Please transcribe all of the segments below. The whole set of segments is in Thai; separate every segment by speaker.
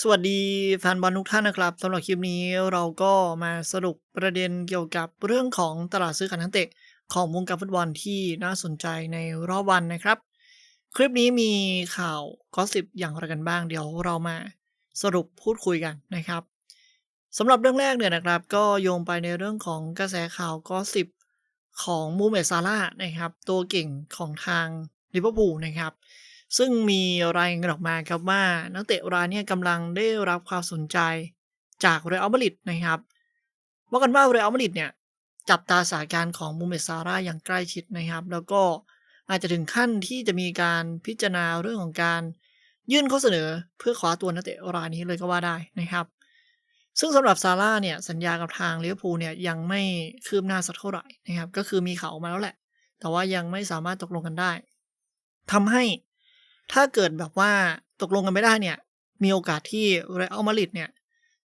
Speaker 1: สวัสดีแฟนบอลทุกท่านนะครับสำหรับคลิปนี้เราก็มาสรุปประเด็นเกี่ยวกับเรื่องของตลาดซื้อขายนักเตะของวงการฟุตบอลที่น่าสนใจในรอบวันนะครับ คลิปนี้มีข่าวกอสิบอย่างไรกันบ้างเดี๋ยวเรามาสรุปพูดคุยกันนะครับสำหรับเรื่องแรกเนี่ยนะครับ ก็โยงไปในเรื่องของกระแสข่าวกอสิบของมูเมซาร่านะครับ ตัวเก่งของทางลิเวอร์พูลนะครับ ซึ่งมีรายงานออกมาครับว่านักเตะรายนี้กำลังได้รับความสนใจจากเรอัลมาดริดนะครับว่ากันว่าเรอัลมาดริดเนี่ยจับตาสถานการณ์ของมูเมซาร่าอย่างใกล้ชิดนะครับ แล้วก็อาจจะถึงขั้นที่จะมีการพิจารณาเรื่องของการยื่นข้อเสนอเพื่อคว้าตัวนักเตะรายนี้เลยก็ว่าได้นะครับ ซึ่งสำหรับซาร่าเนี่ยสัญญากับทางเลิเวอร์พูเนี่ยยังไม่คืบหน้าสักเท่าไหร่นะครับ ก็คือมีข่าวออกมาแล้วแหละ แต่ว่ายังไม่สามารถตกลงกันได้ทำให้ ถ้าเกิดแบบว่าตกลงกันไม่ได้เนี่ย มีโอกาสที่เรอัลมาดริดเนี่ย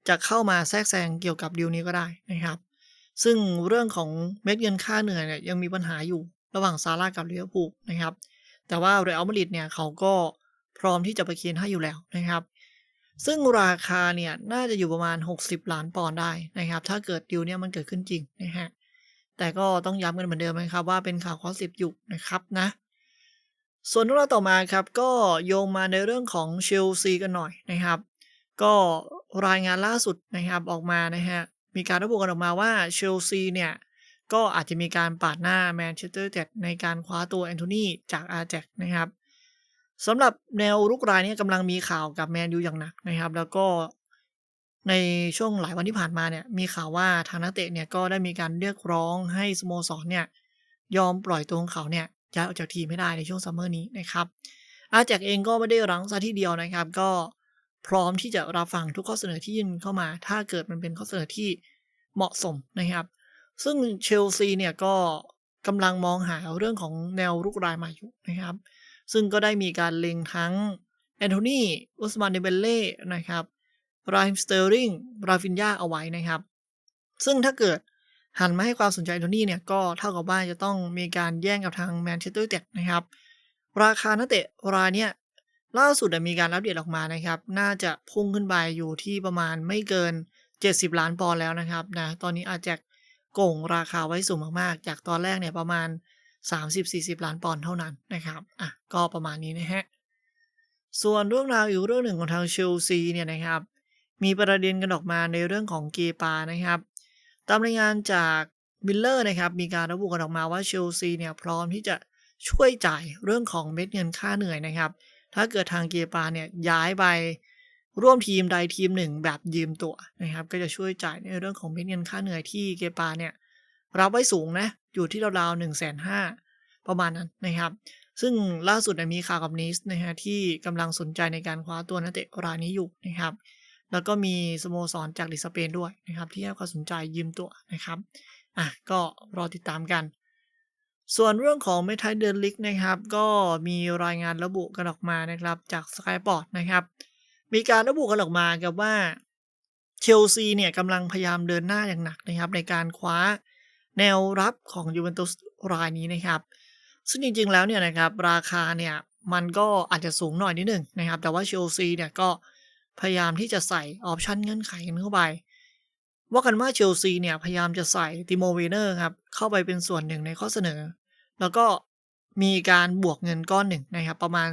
Speaker 1: จะเข้ามาแทรกแซงเกี่ยวกับดีลนี้ก็ได้นะครับ ซึ่งเรื่องของเม็ดเงินค่าเหนื่อยเนี่ยยังมีปัญหาอยู่ระหว่างซาร่ากับลิเวอร์พูลนะครับ แต่ว่าเรอัลมาดริดเนี่ยเขาก็พร้อมที่จะไปเคียนให้อยู่แล้วนะครับ ซึ่งราคาเนี่ยน่าจะอยู่ประมาณ 60 ล้านปอนด์ได้นะครับ ถ้าเกิดดีลเนี่ยมันเกิดขึ้นจริงนะฮะแต่ก็ต้องย้ำกันเหมือนเดิมนะครับว่าเป็นข่าวข้อสิบอยู่นะครับนะ ส่วนเรื่องราวต่อมาครับก็โยงมาในเรื่องของเชลซีกันหน่อยนะครับ ก็รายงานล่าสุดนะครับออกมานะฮะมีการระบุกันออกมาว่าเชลซีเนี่ยก็อาจจะมีการปาดหน้าแมนเชสเตอร์ยูไนเต็ดในการคว้าตัวแอนโทนีจากอาแจกนะครับสำหรับแนวรุกรายนี้กำลังมีข่าวกับแมนยูอย่างหนักนะครับ แล้วก็ในช่วงหลายวันที่ผ่านมาเนี่ยมีข่าวว่าทางนักเตะเนี่ยก็ได้มีการเรียกร้องให้สโมสรเนี่ยยอมปล่อยตัวของเขาเนี่ย ย้ายออกจากทีมไม่ได้ในช่วงซัมเมอร์นี้นะครับอาแจกเองก็ไม่ได้รั้งซะทีเดียวนะครับ ก็พร้อมที่จะรับฟังทุกข้อเสนอที่ยื่นเข้ามา ถ้าเกิดมันเป็นข้อเสนอที่เหมาะสมนะครับ ซึ่งเชลซีเนี่ยก็กำลังมองหาเรื่องของแนวรุกรายใหม่อยู่นะครับ ซึ่งก็ได้มีการเล็งทั้งแอนโทนีอุสมานเดเบเล่นะครับราฮิมสเตอร์ริงราฟินยาเอาไว้นะครับ ซึ่งถ้าเกิด หันมาให้ความสนใจอนโทนีเนี่ยก็เท่ากับว่าจะต้องมีการแย่งกับทางแมนเชสเตอร์ยูไนเต็ดนะครับ ราคานักเตะรายเนี่ยล่าสุดมีการอัปเดตออกมานะครับ น่าจะพุ่งขึ้นไปอยู่ที่ประมาณไม่เกิน 70 ล้านปอนด์แล้วนะครับนะตอนนี้อาจจะโก่งราคาไว้สูงมากๆ จากตอนแรกเนี่ยประมาณ 30-40 ล้านปอนด์เท่านั้นนะครับอะก็ประมาณนี้นะฮะส่วนเรื่องราวอีกเรื่องหนึ่งของทางเชลซีเนี่ยนะครับ มีประเด็นกันออกมาในเรื่องของเกปานะครับ ตามรายงานจากมิลเลอร์นะครับมีการระบุกันออกมาว่าเชลซีเนี่ยพร้อมที่จะช่วยจ่ายเรื่องของเม็ดเงินค่าเหนื่อยนะครับ ถ้าเกิดทางเกียปาเนี่ยย้ายไปร่วมทีมใดทีมหนึ่งแบบยืมตัวนะครับ ก็จะช่วยจ่ายในเรื่องของเม็ดเงินค่าเหนื่อยที่เกปาเนี่ยรับไว้สูงนะอยู่ที่ราวๆหนึ่งแสนห้าประมาณนั้นนะครับ ซึ่งล่าสุดมีข่าวกับนิสนะฮะที่กำลังสนใจในการคว้าตัวนักเตะรายนี้อยู่นะครับ แล้วก็มีสโมสรจากลีกสเปนด้วยนะครับที่ให้ความสนใจยืมตัวนะครับอะก็รอติดตามกัน ส่วนเรื่องของเมทัลเดนลิกนะครับก็มีรายงานระบุกันออกมานะครับจากสกายปอร์ตนะครับมีการระบุกันออกมากับว่าเชลซีเนี่ยกำลังพยายามเดินหน้าอย่างหนักนะครับในการคว้าแนวรับของยูเวนตุสรายนี้นะครับ ซึ่งจริงๆแล้วเนี่ยนะครับราคาเนี่ยมันก็อาจจะสูงหน่อยนิดหนึ่งนะครับ แต่ว่าเชลซีเนี่ยก็ พยายามที่จะใส่ออปชันเงื่อนไขกันเข้าไป ว่ากันว่าเชลซีเนี่ยพยายามจะใส่ติโมเวเนอร์ครับ เข้าไปเป็นส่วนหนึ่งในข้อเสนอ แล้วก็มีการบวกเงินก้อนหนึ่งนะครับประมาณ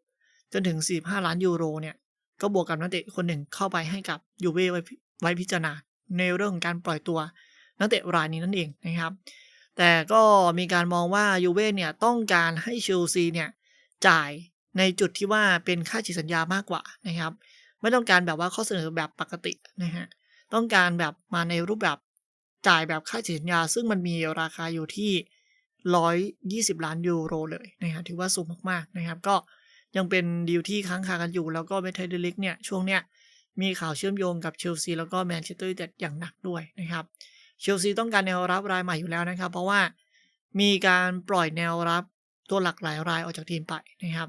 Speaker 1: 40 จนถึง 45 ล้านยูโรเนี่ยก็บวกกับนักเตะคนหนึ่งเข้าไปให้กับยูเว่ไว้พิจารณาในเรื่องของการปล่อยตัวนักเตะรายนี้นั่นเองนะครับ แต่ก็มีการมองว่ายูเว่เนี่ยต้องการให้เชลซีเนี่ยจ่ายในจุดที่ว่าเป็นค่าฉีสัญญามากกว่านะครับ ไม่ต้องการแบบว่าข้อเสนอแบบปกตินะฮะต้องการแบบมาในรูปแบบจ่ายแบบค่าสัญญา ซึ่งมันมีราคาอยู่ที่ 120 ล้านยูโรเลยนะฮะถือว่าสูงมากๆนะครับ ก็ยังเป็นดีลที่ค้างคากันอยู่แล้วก็เมทเดลิกเนี่ยช่วงเนี้ยมีข่าวเชื่อมโยงกับเชลซีแล้วก็แมนเชสเตอร์ยูไนเต็ดอย่างหนักด้วยนะครับเชลซีต้องการแนวรับรายใหม่อยู่แล้วนะครับ เพราะว่ามีการปล่อยแนวรับตัวหลักหลายรายออกจากทีมไปนะครับ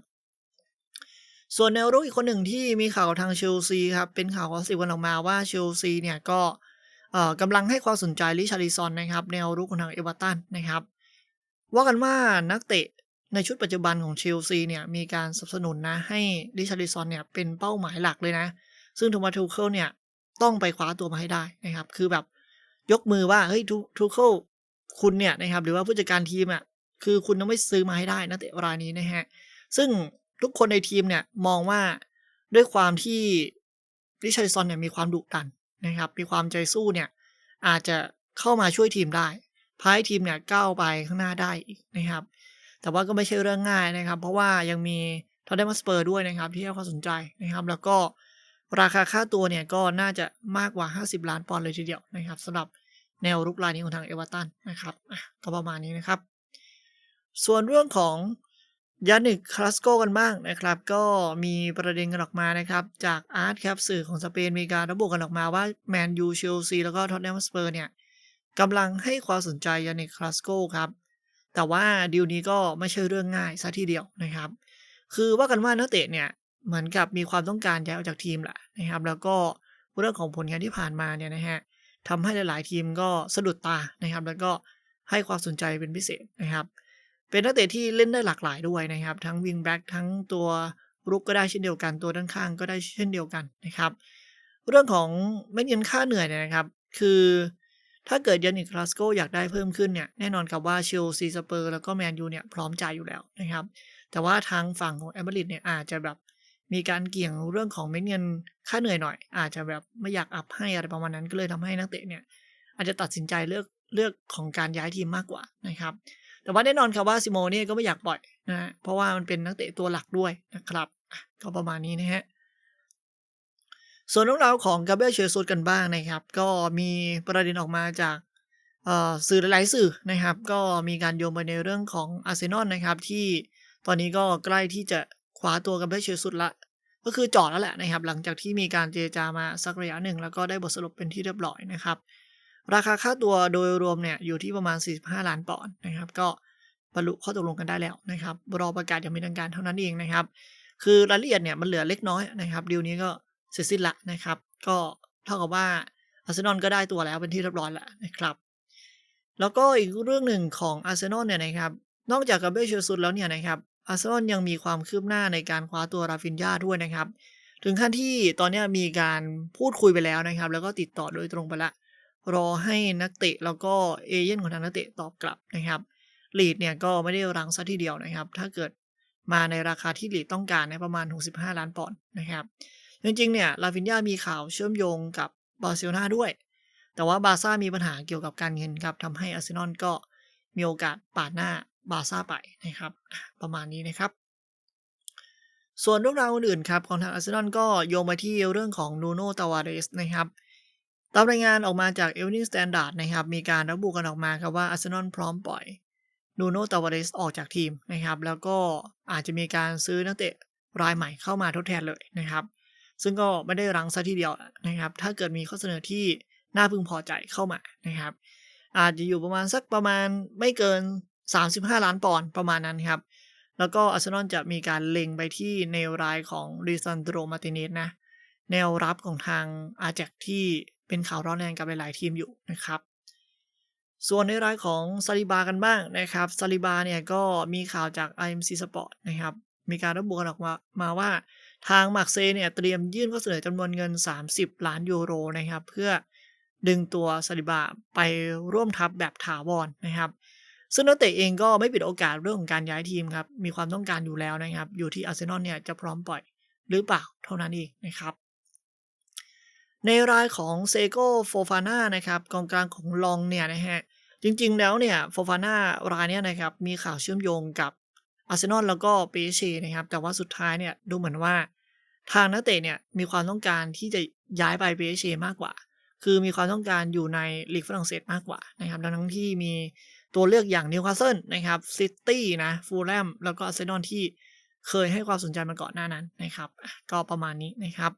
Speaker 1: ส่วนแนวรุกอีกคนหนึ่งที่มีข่าวทางเชลซีครับ เป็นข่าวของสิบวันออกมาว่าเชลซีเนี่ยก็กำลังให้ความสนใจลิชาริซอนนะครับ แนวรุกของทางเอเวอร์ตันนะครับ ว่ากันว่านักเตะในชุดปัจจุบันของเชลซีเนี่ยมีการสนับสนุนนะให้ลิชาริซอนเนี่ยเป็นเป้าหมายหลักเลยนะ ซึ่ง Thomas Tuchel เนี่ยต้องไปคว้าตัวมาให้ได้นะครับ คือแบบยกมือว่าเฮ้ย Tu Tuchel คุณเนี่ยนะครับหรือว่าผู้จัดการทีมอะคือคุณต้องไม่ซื้อมาให้ได้นักเตะรายนี้นะครับซึ่ง ทุกคนในทีมเนี่ยมองว่าด้วยความที่ Richarlison เนี่ยมีความดุดันนะครับ มีความใจสู้เนี่ยอาจจะเข้ามาช่วยทีมได้พาให้ทีมเนี่ยก้าวไปข้างหน้าได้อีกนะครับ แต่ว่าก็ไม่ใช่เรื่องง่ายนะครับ เพราะว่ายังมี Tottenham Hotspur ด้วยนะครับ ที่ให้ความสนใจนะครับ แล้วก็ราคาค่าตัวเนี่ยก็น่าจะมากกว่า 50 ล้านปอนด์เลยทีเดียวนะครับสำหรับแนวรุกรายนี้ของทางเอเวอร์ตันนะครับก็ประมาณนี้นะครับ ส่วนเรื่องของ ยานิกคลาสโกกันบ้างนะครับ ก็มีประเด็นกันออกมานะครับ จากอาร์ตครับสื่อของสเปนมีการระบุกันออกมาว่าแมนยูเชลซีแล้วก็ท็อตแนมสเปอร์เนี่ยกำลังให้ความสนใจยานิกคลาสโกครับ แต่ว่าดีลนี้ก็ไม่ใช่เรื่องง่ายซะทีเดียวนะครับ คือว่ากันว่านักเตะเนี่ยเหมือนกับมีความต้องการย้ายออกจากทีมแหละนะครับ แล้วก็เรื่องของผลงานที่ผ่านมาเนี่ยนะฮะทำให้หลาย ๆ ทีมก็สะดุดตานะครับ แล้วก็ให้ความสนใจเป็นพิเศษนะครับ เป็นนักเตะที่เล่นได้หลากหลายด้วยนะครับ ทั้งวิงแบ็กทั้งตัวรุกก็ได้เช่นเดียวกัน ตัวด้านข้างก็ได้เช่นเดียวกันนะครับ เรื่องของเม็ดเงินค่าเหนื่อยเนี่ยนะครับ คือถ้าเกิดยานิกคลาสโกอยากได้เพิ่มขึ้นเนี่ยแน่นอนครับว่าเชลซีสเปอร์แล้วก็แมนยูเนี่ยพร้อมจ่ายอยู่แล้วนะครับ แต่ว่าทางฝั่งของแอมเบริดเนี่ยอาจจะแบบมีการเกี่ยงเรื่องของเม็ดเงินค่าเหนื่อยหน่อย อาจจะแบบไม่อยากอัพให้อะไรประมาณนั้นก็เลยทำให้นักเตะเนี่ยอาจจะตัดสินใจเลือกเลือกของการย้ายทีมมากกว่านะครับ แต่ว่าแน่นอนครับว่าซิโมเนี่ยก็ไม่อยากปล่อยนะฮะเพราะว่ามันเป็นนักเตะตัวหลักด้วยนะครับก็ประมาณนี้นะฮะส่วนเรื่องราวของกาเบรียลเชซูสกันบ้างนะครับ ก็มีประเด็นออกมาจากสื่อหลายสื่อนะครับ ก็มีการโยงไปในเรื่องของอาร์เซนอลนะครับที่ตอนนี้ก็ใกล้ที่จะคว้าตัวกันเบรียลเชซูสละ ก็คือจอดแล้วแหละนะครับ หลังจากที่มีการเจรจามาสักระยะหนึ่ง แล้วก็ได้บทสรุปเป็นที่เรียบร้อยนะครับ ราคาค่าตัวโดยรวมเนี่ยอยู่ที่ประมาณ 45 ล้านปอนด์นะครับ ก็บรรลุข้อตกลงกันได้แล้วนะครับรอประกาศอย่างเป็นทางการเท่านั้นเองนะครับ คือรายละเอียดเนี่ยมันเหลือเล็กน้อยนะครับดีลนี้ก็เสร็จสิ้นละนะครับ ก็เท่ากับว่าอาร์เซนอลก็ได้ตัวแล้วเป็นที่เรียบร้อยแล้วนะครับ แล้วก็อีกเรื่องหนึ่งของอาร์เซนอลเนี่ยนะครับ นอกจากกับเบลเชลซุดแล้วเนี่ยนะครับอาร์เซนอลยังมีความคืบหน้าในการคว้าตัวราฟินยาด้วยนะครับ ถึงขั้นที่ตอนนี้มีการพูดคุยไปแล้วนะครับ แล้วก็ติดต่อโดยตรงไปละ รอให้นักเตะแล้วก็เอเย่นของทางนักเตะตอบกลับนะครับลีดเนี่ยก็ไม่ได้รังซะทีเดียวนะครับ ถ้าเกิดมาในราคาที่ลีดต้องการในประมาณ 65 ล้านปอนด์นะครับ จริงๆ เนี่ย ลาฟินยามีข่าวเชื่อมโยงกับบาร์เซโลนาด้วย แต่ว่าบาร์ซ่ามีปัญหาเกี่ยวกับการเงินครับทำให้อาร์เซนอลก็มีโอกาสปาดหน้าบาร์ซ่าไปนะครับ ประมาณนี้นะครับ ส่วนเรื่องราวอื่นๆครับของทางอาร์เซนอลก็โยงไปที่เรื่องของนูโนตาวาเรสนะครับ ตามรายงานออกมาจาก Evening Standard นะครับ มีการระบุกันออกมาครับว่าอาร์เซนอลพร้อมปล่อยนูโนตาวาเรสออกจากทีมนะครับ แล้วก็อาจจะมีการซื้อนักเตะรายใหม่เข้ามาทดแทนเลยนะครับ ซึ่งก็ไม่ได้รังซะทีเดียวนะครับ ถ้าเกิดมีข้อเสนอที่น่าพึงพอใจเข้ามานะครับ อาจจะอยู่ประมาณสักประมาณไม่เกิน 35 ล้านปอนด์ประมาณนั้นครับ แล้วก็อาร์เซนอลจะมีการเล็งไปที่แนวรายของริซันโดรมาติเนสนะ แนวรับของทางอาแจกที่ เป็นข่าวร้อนแรงกับหลาย ๆ ทีมอยู่นะครับ ส่วนในรายของซาลิบากันบ้างนะครับซาลิบาเนี่ยก็มีข่าวจาก IMC Sport นะครับ มีการระบุกันออกมามาว่า ทางมาร์เซเนี่ยเตรียมยื่นข้อเสนอจำนวนเงิน 30 ล้านยูโรนะครับ เพื่อดึงตัวซาลิบาไปร่วมทัพแบบถาวรนนะครับ ซึ่งนักเตะเองก็ไม่ปิดโอกาสเรื่องของการย้ายทีมครับ มีความต้องการอยู่แล้วนะครับ อยู่ที่อาร์เซนอลเนี่ยจะพร้อมปล่อยหรือเปล่าเท่านั้นเองนะครับ ในรายของเซโกโฟฟาน่านะครับกองกลางของลองเนี่ยนะฮะจริงๆแล้วเนี่ยโฟฟาน่ารายเนี้ยนะครับมีข่าวเชื่อมโยงกับอาร์เซนอลแล้วก็เปเชนะครับแต่ว่าสุดท้ายเนี่ยดูเหมือนว่า ทางนักเตะเนี่ยมีความต้องการที่จะย้ายไปเปเชมากกว่า คือมีความต้องการอยู่ในลีกฝรั่งเศสมากกว่านะครับดังนั้นที่มีตัวเลือกอย่างนิวคาสเซิลนะครับซิตี้นะฟูลแลมแล้วก็อาร์เซนอลที่เคยให้ความสนใจมาก่อนหน้านั้นนะครับ ก็ประมาณนี้นะครับ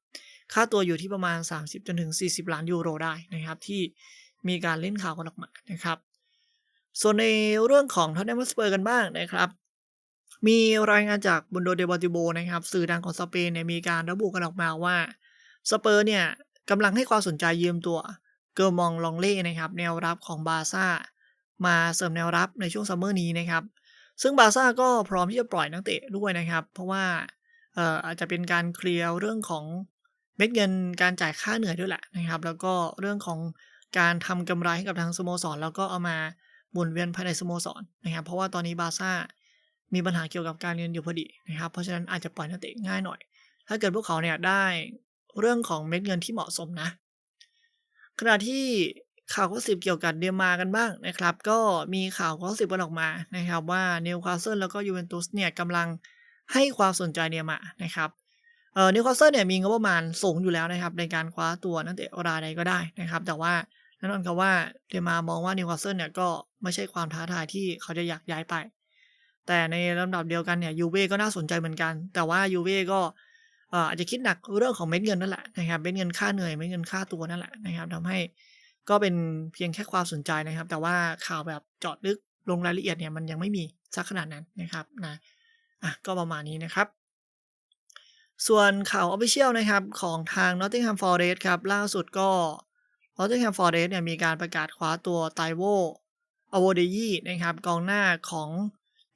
Speaker 1: ค่าตัวอยู่ที่ประมาณ 30จนถึง 40 ล้านยูโรได้นะครับที่มีการเล่นข่าวกันออกมานะครับส่วนในเรื่องของท็อตแนมสเปอร์กันบ้างนะครับมีรายงานจากบุนโดเดบอติโบนะครับสื่อดังของสเปนเนี่ยมีการระบุกันออกมาว่าสเปอร์เนี่ยกำลังให้ความสนใจยืมตัวเกอร์มองลองเล่นะครับแนวรับของบาซ่ามาเสริมแนวรับในช่วงซัมเมอร์นี้นะครับซึ่งบาซ่าก็พร้อมที่จะปล่อยนักเตะด้วยนะครับ เพราะว่าเอ่ออาจจะเป็นการเคลียร์เรื่องของ เม็ดเงินการจ่ายค่าเหนื่อยด้วยแหละนะครับ แล้วก็เรื่องของการทำกำไรให้กับทางสโมสร แล้วก็เอามาหมุนเวียนภายในสโมสรนะครับ เพราะว่าตอนนี้บาร์ซ่ามีปัญหาเกี่ยวกับการเงินอยู่พอดีนะครับ เพราะฉะนั้นอาจจะปล่อยนักเตะง่ายหน่อย ถ้าเกิดพวกเขาเนี่ยได้เรื่องของเม็ดเงินที่เหมาะสมนะ ขณะที่ข่าวก็สิบเกี่ยวกับเดมากันบ้างนะครับ ก็มีข่าวก็สิบกันออกมานะครับว่าเนิวคาสเซิลแล้วก็ยูเวนตุสเนี่ยกำลังให้ความสนใจเดมานะครับ เอ่อนิวคาสเซิลเนี่ยมีงบประมาณสูงอยู่แล้วนะครับในการคว้าตัวนักเตะรายใดก็ได้นะครับ แต่ว่าแน่นอนครับว่าเดนมาร์กมองว่านิวคาสเซิลเนี่ยก็ไม่ใช่ความท้าทายที่เขาจะอยากย้ายไป แต่ในลำดับเดียวกันเนี่ยยูเว่ก็น่าสนใจเหมือนกัน แต่ว่ายูเว่ก็เอ่ออาจจะคิดหนักเรื่องของเม็ดเงินนั่นแหละนะครับเม็ดเงินค่าเหนื่อยเม็ดเงินค่าตัวนั่นแหละนะครับทำให้ก็เป็นเพียงแค่ความสนใจนะครับ แต่ว่าข่าวแบบเจาะลึกลงรายละเอียดเนี่ยมันยังไม่มีสักขนาดนั้นนะครับนะอะก็ประมาณนี้นะครับ ส่วนข่าวออฟฟิเชียลนะครับของทาง Nottingham Forest ครับล่าสุดก็ Nottingham Forest เนี่ยมีการประกาศคว้าตัวไตโวอโวเดยีนะครับกองหน้าของ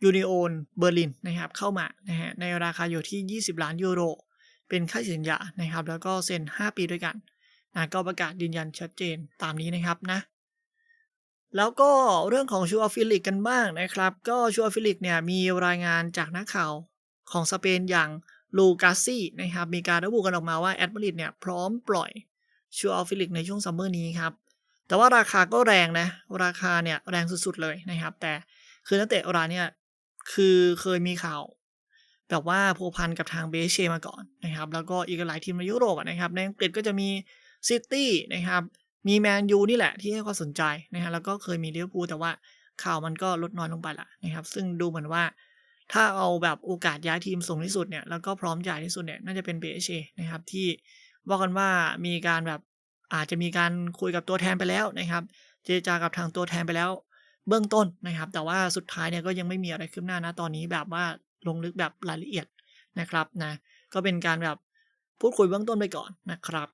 Speaker 1: ยูนิโอนเบอร์ลินนะครับเข้ามานะฮะในราคาอยู่ที่ 20 ล้านยูโร เป็นค่าสัญญานะครับแล้วก็เซ็น 5 ปีด้วยกันนะก็ประกาศยืนยันชัดเจนตามนี้นะครับนะแล้วก็เรื่องของชัวฟิลิกกันบ้างนะครับ ก็ชัวฟิลิกเนี่ยมีรายงานจากนักข่าวของสเปนอย่าง ลูกาซี่นะครับมีการระบุกันออกมาว่าแอดมาดริดเนี่ยพร้อมปล่อยชัวฟิลิกในช่วงซัมเมอร์นี้ครับ แต่ว่าราคาก็แรงนะ ราคาเนี่ยแรงสุดๆเลยนะครับ แต่คือนักเตะรายเนี่ยคือเคยมีข่าวแบบว่าพัวพันกับทางเบเชมาก่อนนะครับ แล้วก็อีกหลายทีมในยุโรปนะครับในอังกฤษก็จะมีซิตี้นะครับมีแมนยูนี่แหละที่ให้ความสนใจนะฮะแล้วก็เคยมีลิเวอร์พูลแต่ว่าข่าวมันก็ลดน้อยลงไปละนะครับ ซึ่งดูเหมือนว่า ถ้าเอาแบบโอกาสย้ายทีมสูงที่สุดเนี่ยแล้วก็พร้อมจ่ายที่สุดเนี่ยน่าจะเป็นเบเชนะครับที่ว่ากันว่ามีการแบบอาจจะมีการคุยกับตัวแทนไปแล้วนะครับเจรจากับทางตัวแทนไปแล้ว เบื้องต้นนะครับ แต่ว่าสุดท้ายเนี่ยก็ยังไม่มีอะไรคืบหน้านะตอนนี้แบบว่าลงลึกแบบรายละเอียดนะครับนะก็เป็นการแบบพูดคุยเบื้องต้นไปก่อนนะครับ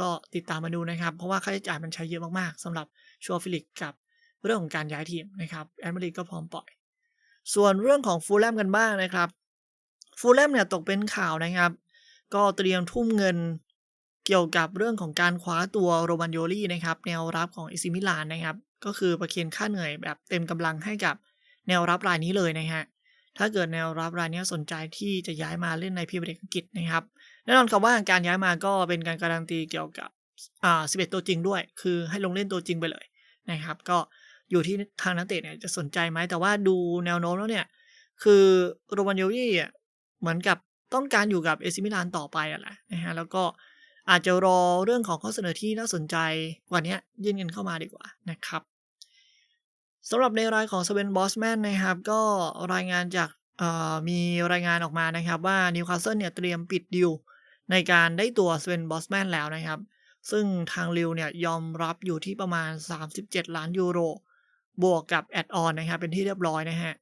Speaker 1: ก็ติดตามมาดูนะครับ เพราะว่าค่าใช้จ่ายมันใช้เยอะมากๆสำหรับชัวฟิลิกกับเรื่องของการย้ายทีมนะครับแอดมาดริดก็พร้อมปล่อย ส่วนเรื่องของฟูลแลมกันบ้างนะครับ ฟูลแลมเนี่ยตกเป็นข่าวนะครับ ก็เตรียมทุ่มเงินเกี่ยวกับเรื่องของการคว้าตัวโรมันโยลี่นะครับ แนวรับของอิซิมิลานนะครับ ก็คือประเคนค่าเหนื่อยแบบเต็มกำลังให้กับแนวรับรายนี้เลยนะฮะ ถ้าเกิดแนวรับรายนี้สนใจที่จะย้ายมาเล่นในพรีเมียร์ลีกอังกฤษนะครับ แน่นอนครับว่าการย้ายมาก็เป็นการการันตีเกี่ยวกับอ่า11 ตัวจริงด้วย คือให้ลงเล่นตัวจริงไปเลยนะครับ ก็ อยู่ที่ทางนักเตะเนี่ยจะสนใจไหมแต่ว่าดูแนวโน้มแล้วเนี่ย คือโรมันโยลี่เหมือนกับต้องการอยู่กับเอซิมิลานต่อไปอะแหละนะฮะแล้วก็อาจจะรอเรื่องของข้อเสนอที่น่าสนใจกว่านี้ยื่นเงินเข้ามาดีกว่านะครับสำหรับในรายของสเวนบอสแมนนะครับ ก็รายงานจากมีรายงานออกมานะครับว่านิวคาสเซิลเนี่ยเตรียมปิดดิวในการได้ตัวสเวนบอสแมนแล้วนะครับ ซึ่งทางริวเนี่ยยอมรับอยู่ที่ประมาณ 37 ล้านยูโร บวกกับแอดออนนะครับเป็นที่เรียบร้อยนะฮะ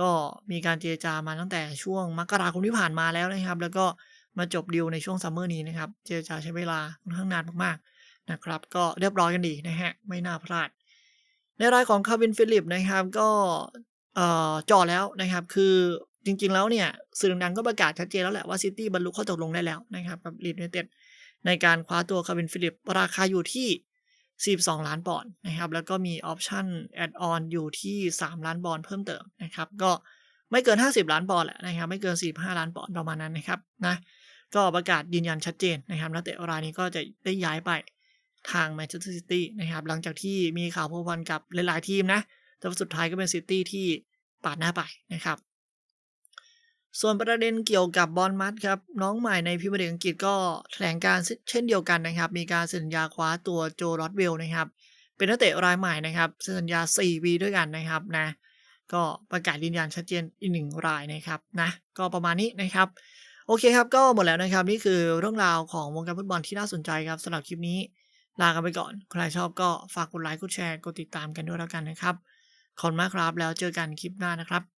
Speaker 1: ก็มีการเจรจามาตั้งแต่ช่วงมกราคมที่ผ่านมาแล้วนะครับ แล้วก็มาจบดีลในช่วงซัมเมอร์นี้นะครับ เจรจาใช้เวลาค่อนข้างนานมากๆนะครับ ก็เรียบร้อยกันดีนะฮะไม่น่าพลาด ในรายของคาร์วินฟิลิปนะครับก็จ่อแล้วนะครับ คือจริงๆแล้วเนี่ยสื่อดังก็ประกาศชัดเจนแล้วแหละว่าซิตี้บรรลุข้อตกลงได้แล้วนะครับกับลีดยูไนเต็ดในการคว้าตัวคาร์วินฟิลิปราคาอยู่ที่ 42 ล้านปอนด์นะครับ แล้วก็มีออปชั่นแอดออนอยู่ที่ 3 ล้านปอนด์เพิ่มเติมนะครับ ก็ไม่เกิน 50 ล้านปอนด์แหละนะครับ ไม่เกิน 45 ล้านปอนด์ประมาณนั้นนะครับนะก็ประกาศยืนยันชัดเจนนะครับนักเตะรายนี้ก็จะได้ย้ายไปทางแมนเชสเตอร์ซิตี้นะครับหลังจากที่มีข่าวพัวพันกับหลาย ๆ ทีมนะแต่สุดท้ายก็เป็นซิตี้ที่ปาดหน้าไปนะครับ ส่วนประเด็นเกี่ยวกับบอลมัดครับ น้องใหม่ในพรีเมียร์ลีกอังกฤษก็แถลงการเช่นเดียวกันนะครับ มีการสัญญาคว้าตัวโจรอดเวลนะครับ เป็นนักเตะรายใหม่นะครับสัญญา 4 ปีด้วยกันนะครับนะก็ประกาศยืนยันชัดเจนอีกหนึ่งรายนะครับนะก็ประมาณนี้นะครับ โอเคครับก็หมดแล้วนะครับ นี่คือเรื่องราวของวงการฟุตบอลที่น่าสนใจครับสำหรับคลิปนี้ลากันไปก่อน ใครชอบก็ฝากกดไลค์กดแชร์กดติดตามกันด้วยแล้วกันนะครับขอบคุณมากครับแล้วเจอกันคลิปหน้านะครับ